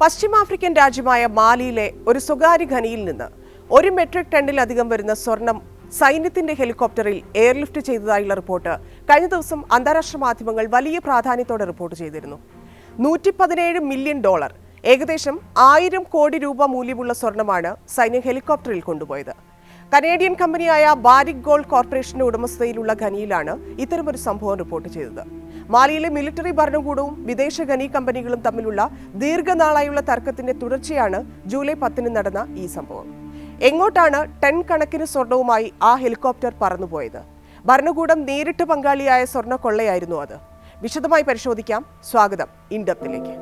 പശ്ചിമാഫ്രിക്കൻ രാജ്യമായ മാലിയിലെ ഒരു സ്വകാര്യ ഖനിയിൽ നിന്ന് ഒരു മെട്രിക് ടണ്ണിലധികം വരുന്ന സ്വർണം സൈന്യത്തിന്റെ ഹെലികോപ്റ്ററിൽ എയർലിഫ്റ്റ് ചെയ്തതായുള്ള റിപ്പോർട്ട് കഴിഞ്ഞ ദിവസം അന്താരാഷ്ട്ര മാധ്യമങ്ങൾ വലിയ പ്രാധാന്യത്തോടെ റിപ്പോർട്ട് ചെയ്തിരുന്നു. നൂറ്റി പതിനേഴ് മില്യൺ ഡോളർ ഏകദേശം ആയിരം കോടി രൂപ മൂല്യമുള്ള സ്വർണമാണ് സൈന്യം ഹെലികോപ്റ്ററിൽ കൊണ്ടുപോയത്. കനേഡിയൻ കമ്പനിയായ ബാരിക് ഗോൾഡ് കോർപ്പറേഷന്റെ ഉടമസ്ഥതയിലുള്ള ഖനിയിലാണ് ഇത്തരമൊരു സംഭവം റിപ്പോർട്ട് ചെയ്തത്. മാലിയിലെ മിലിറ്ററി ഭരണകൂടവും വിദേശ ഖനി കമ്പനികളും തമ്മിലുള്ള ദീർഘനാളായുള്ള തർക്കത്തിന്റെ തുടർച്ചയാണ് ജൂലൈ പത്തിന് നടന്ന ഈ സംഭവം. എങ്ങോട്ടാണ് ടൺ കണക്കിന് സ്വർണവുമായി ആ ഹെലികോപ്റ്റർ പറന്നുപോയത്? ഭരണകൂടം നേരിട്ട് പങ്കാളിയായ സ്വർണ കൊള്ളയായിരുന്നു അത്. വിശദമായി പരിശോധിക്കാം. സ്വാഗതം. ഇൻഡപ്തിലേക്ക്.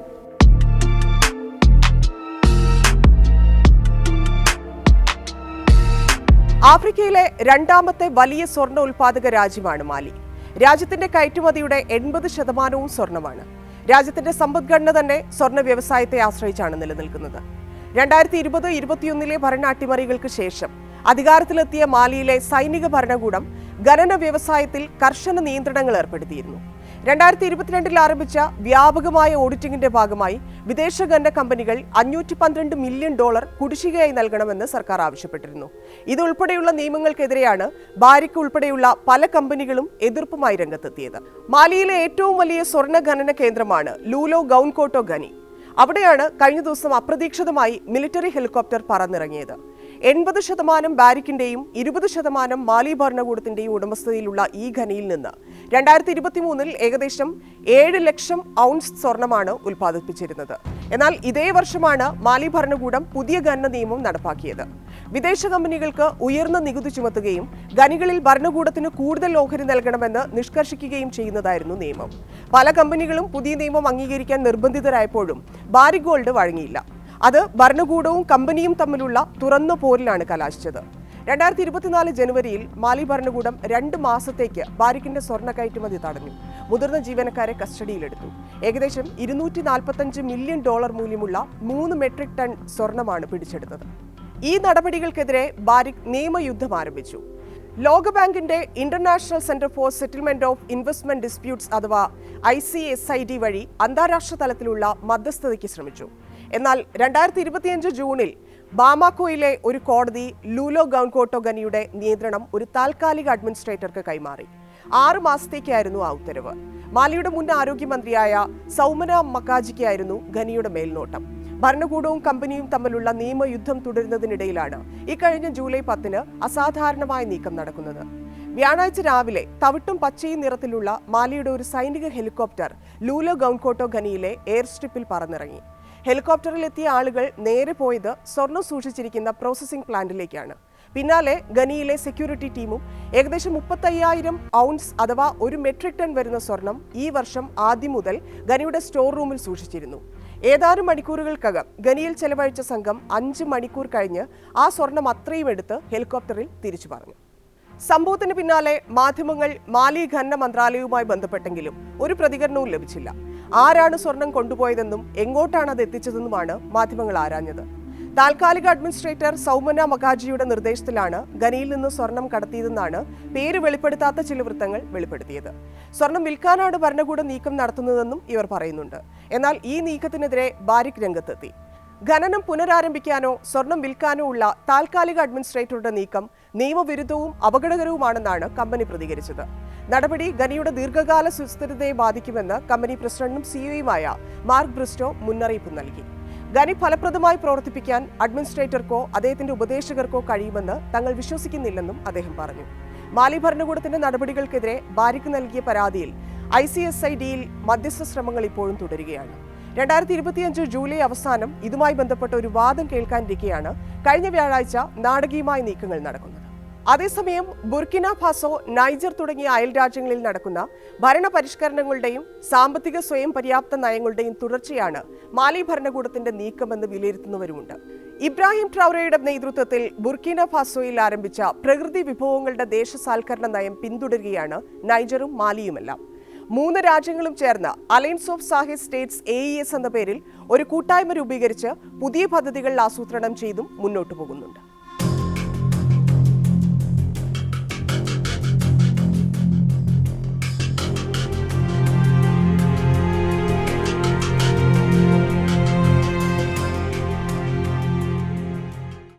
ആഫ്രിക്കയിലെ രണ്ടാമത്തെ വലിയ സ്വർണ ഉൽപാദക രാജ്യമാണ് മാലി. രാജ്യത്തിന്റെ കയറ്റുമതിയുടെ എൺപത് ശതമാനവും സ്വർണമാണ്. രാജ്യത്തിന്റെ സമ്പദ്ഘടന തന്നെ സ്വർണ വ്യവസായത്തെ ആശ്രയിച്ചാണ് നിലനിൽക്കുന്നത്. രണ്ടായിരത്തി ഇരുപത് ഇരുപത്തിയൊന്നിലെ ഭരണ അട്ടിമറികൾക്ക് ശേഷം അധികാരത്തിലെത്തിയ മാലിയിലെ സൈനിക ഭരണകൂടം ഖനന വ്യവസായത്തിൽ കർശന നിയന്ത്രണങ്ങൾ ഏർപ്പെടുത്തിയിരുന്നു. രണ്ടായിരത്തി ഇരുപത്തിരണ്ടിൽ ആരംഭിച്ച വ്യാപകമായ ഓഡിറ്റിംഗിന്റെ ഭാഗമായി വിദേശ കമ്പനികൾ അഞ്ഞൂറ്റി പന്ത്രണ്ട് മില്യൺ ഡോളർ കുടിശ്ശികയായി നൽകണമെന്ന് സർക്കാർ ആവശ്യപ്പെട്ടിരുന്നു. ഇതുൾപ്പെടെയുള്ള നിയമങ്ങൾക്കെതിരെയാണ് ബാരിക്ക് ഉൾപ്പെടെയുള്ള പല കമ്പനികളും എതിർപ്പുമായി രംഗത്തെത്തിയത്. മാലിയിലെ ഏറ്റവും വലിയ സ്വർണ ഖനന കേന്ദ്രമാണ് ലൂലോ ഗൌൻകോട്ടോ ഖനി. അവിടെയാണ് കഴിഞ്ഞ ദിവസം അപ്രതീക്ഷിതമായി മിലിറ്ററി ഹെലികോപ്റ്റർ പറന്നിറങ്ങിയത്. എൺപത് ശതമാനം ബാരിക്കിന്റെയും ഇരുപത് ശതമാനം മാലി ഭരണകൂടത്തിന്റെയും ഉടമസ്ഥതയിലുള്ള ഈ ഖനിയിൽ നിന്ന് രണ്ടായിരത്തി ഇരുപത്തി മൂന്നിൽ ഏകദേശം ഏഴ് ലക്ഷം ഔൺസ് സ്വർണമാണ് ഉൽപ്പാദിപ്പിച്ചിരുന്നത്. എന്നാൽ ഇതേ വർഷമാണ് മാലി ഭരണകൂടം പുതിയ ഖനന നിയമം നടപ്പാക്കിയത്. വിദേശ കമ്പനികൾക്ക് ഉയർന്ന നികുതി ചുമത്തുകയും ഖനികളിൽ ഭരണകൂടത്തിന് കൂടുതൽ ഓഹരി നൽകണമെന്ന് നിഷ്കർഷിക്കുകയും ചെയ്യുന്നതായിരുന്നു നിയമം. പല കമ്പനികളും പുതിയ നിയമം അംഗീകരിക്കാൻ നിർബന്ധിതരായപ്പോഴും ബാരി ഗോൾഡ് വഴങ്ങിയില്ല. അത് ഭരണകൂടവും കമ്പനിയും തമ്മിലുള്ള തുറന്ന പോരിലാണ് കലാശിച്ചത്. രണ്ടായിരത്തി ഇരുപത്തിനാല് ജനുവരിയിൽ മാലി ഭരണകൂടം രണ്ട് മാസത്തേക്ക് ബാരിക്കിന്റെ സ്വർണ കയറ്റുമതി തടഞ്ഞു. മുതിർന്ന ജീവനക്കാരെ കസ്റ്റഡിയിലെടുത്തു. ഏകദേശം ഇരുന്നൂറ്റി നാൽപ്പത്തഞ്ച് മില്യൺ ഡോളർ മൂല്യമുള്ള മൂന്ന് മെട്രിക് ടൺ സ്വർണമാണ് പിടിച്ചെടുത്തത്. ഈ നടപടികൾക്കെതിരെ ബാരിക് നിയമയുദ്ധം ആരംഭിച്ചു. ലോകബാങ്കിന്റെ international centre for settlement of investment disputes അഥവാ I C S I D വഴി അന്താരാഷ്ട്ര തലത്തിലുള്ള മധ്യസ്ഥതയ്ക്ക് ശ്രമിച്ചു. എന്നാൽ രണ്ടായിരത്തി ഇരുപത്തിയഞ്ച് ജൂണിൽ ബാമാക്കോയിലെ ഒരു കോടതി ലൂലോ ഗൗൺകോട്ടോഗനിയുടെ നിയന്ത്രണം ഒരു താൽക്കാലിക അഡ്മിനിസ്ട്രേറ്റർക്ക് കൈമാറി. ആറു മാസത്തേക്കായിരുന്നു ആ ഉത്തരവ്. മാലിയുടെ മുൻ ആരോഗ്യമന്ത്രിയായ സൗമന മക്കാജിക്കായിരുന്നു ഖനിയുടെ മേൽനോട്ടം. ഭരണകൂടവും കമ്പനിയും തമ്മിലുള്ള നിയമയുദ്ധം തുടരുന്നതിനിടയിലാണ് ഇക്കഴിഞ്ഞ ജൂലൈ പത്തിന് അസാധാരണമായ നീക്കം നടക്കുന്നത്. വ്യാഴാഴ്ച രാവിലെ തവിട്ടും പച്ചയും നിറത്തിലുള്ള മാലിയുടെ ഒരു സൈനിക ഹെലികോപ്റ്റർ ലൂലോ ഗൗൺകോട്ടോ ഖനിയിലെ എയർ സ്ട്രിപ്പിൽ പറന്നിറങ്ങി. ഹെലികോപ്റ്ററിൽ എത്തിയ ആളുകൾ നേരെ പോയത് സ്വർണം സൂക്ഷിച്ചിരിക്കുന്ന പ്രോസസ്സിംഗ് പ്ലാന്റിലേക്കാണ് പിന്നാലെ ഗനിയിലെ സെക്യൂരിറ്റി ടീമും ഏകദേശം മുപ്പത്തയ്യായിരം ഔൺസ് അഥവാ ഒരു മെട്രിക് ടൺ വരുന്ന സ്വർണം ഈ വർഷം ആദ്യം മുതൽ ഖനിയുടെ സ്റ്റോർ റൂമിൽ സൂക്ഷിച്ചിരുന്നു. ഏതാനും മണിക്കൂറുകൾക്കകം ഗനിയിൽ ചെലവഴിച്ച സംഘം അഞ്ച് മണിക്കൂർ കഴിഞ്ഞ് ആ സ്വർണം അത്രയും എടുത്ത് ഹെലികോപ്റ്ററിൽ തിരിച്ചു പറഞ്ഞു. സംഭവത്തിന് പിന്നാലെ മാധ്യമങ്ങൾ മാലി ഖനന മന്ത്രാലയവുമായി ബന്ധപ്പെട്ടെങ്കിലും ഒരു പ്രതികരണവും ലഭിച്ചില്ല. ആരാണ് സ്വർണം കൊണ്ടുപോയതെന്നും എങ്ങോട്ടാണ് അത് എത്തിച്ചതെന്നുമാണ് മാധ്യമങ്ങൾ ആരാഞ്ഞത്. താൽക്കാലിക അഡ്മിനിസ്ട്രേറ്റർ സൗമന മകാജിയുടെ നിർദ്ദേശത്തിലാണ് ഖനിയിൽ നിന്ന് സ്വർണം കടത്തിയതെന്നാണ് പേര് വെളിപ്പെടുത്താത്ത ചില വൃത്തങ്ങൾ വെളിപ്പെടുത്തിയത്. സ്വർണം വിൽക്കാനാണ് ഭരണകൂടം നീക്കം നടത്തുന്നതെന്നും ഇവർ പറയുന്നുണ്ട്. എന്നാൽ ഈ നീക്കത്തിനെതിരെ ബാരിക് രംഗത്തെത്തി. ഖനനം പുനരാരംഭിക്കാനോ സ്വർണം വിൽക്കാനോ ഉള്ള താൽക്കാലിക അഡ്മിനിസ്ട്രേറ്ററുടെ നീക്കം നിയമവിരുദ്ധവും അപകടകരവുമാണെന്നാണ് കമ്പനി പ്രതികരിച്ചത്. നടപടി ഖനിയുടെ ദീർഘകാല സുസ്ഥിരതയെ ബാധിക്കുമെന്ന് കമ്പനി പ്രസിഡന്റും സിഇഒയുമായ മാർക്ക് ബ്രിസ്റ്റോ മുന്നറിയിപ്പ് നൽകി. ഖനി ഫലപ്രദമായി പ്രവർത്തിപ്പിക്കാൻ അഡ്മിനിസ്ട്രേറ്റർക്കോ അദ്ദേഹത്തിന്റെ ഉപദേശകർക്കോ കഴിയുമെന്ന് തങ്ങൾ വിശ്വസിക്കുന്നില്ലെന്നും അദ്ദേഹം പറഞ്ഞു. മാലി ഭരണകൂടത്തിന്റെ നടപടികൾക്കെതിരെ ബാരിക്ക് നൽകിയ പരാതിയിൽ ഐ സി എസ് ഐ ഡിയിൽ മധ്യസ്ഥ ശ്രമങ്ങൾ ഇപ്പോഴും തുടരുകയാണ്. രണ്ടായിരത്തി ഇരുപത്തിയഞ്ച് ജൂലൈ അവസാനം ഇതുമായി ബന്ധപ്പെട്ട ഒരു വാദം കേൾക്കാനിരിക്കെയാണ് കഴിഞ്ഞ വ്യാഴാഴ്ച നാടകീയമായ നീക്കങ്ങൾ നടക്കുന്നത്. അതേസമയം ബുർക്കിന ഫാസോ നൈജർ തുടങ്ങിയ അയൽ രാജ്യങ്ങളിൽ നടക്കുന്ന ഭരണപരിഷ്കരണങ്ങളുടെയും സാമ്പത്തിക സ്വയം പര്യാപ്ത നയങ്ങളുടെയും തുടർച്ചയാണ് മാലി ഭരണകൂടത്തിന്റെ നീക്കമെന്ന് വിലയിരുത്തുന്നവരുമുണ്ട്. ഇബ്രാഹിം ട്രൗറയുടെ നേതൃത്വത്തിൽ ബുർക്കിന ഫാസോയിൽ ആരംഭിച്ച പ്രകൃതി വിഭവങ്ങളുടെ ദേശസാൽക്കരണ നയം പിന്തുടരുകയാണ് നൈജറും മാലിയുമെല്ലാം. മൂന്ന് രാജ്യങ്ങളും ചേർന്ന് alliance of Sahel states A E S എന്ന പേരിൽ ഒരു കൂട്ടായ്മ രൂപീകരിച്ച് പുതിയ പദ്ധതികൾ ആസൂത്രണം ചെയ്തും മുന്നോട്ടു പോകുന്നുണ്ട്.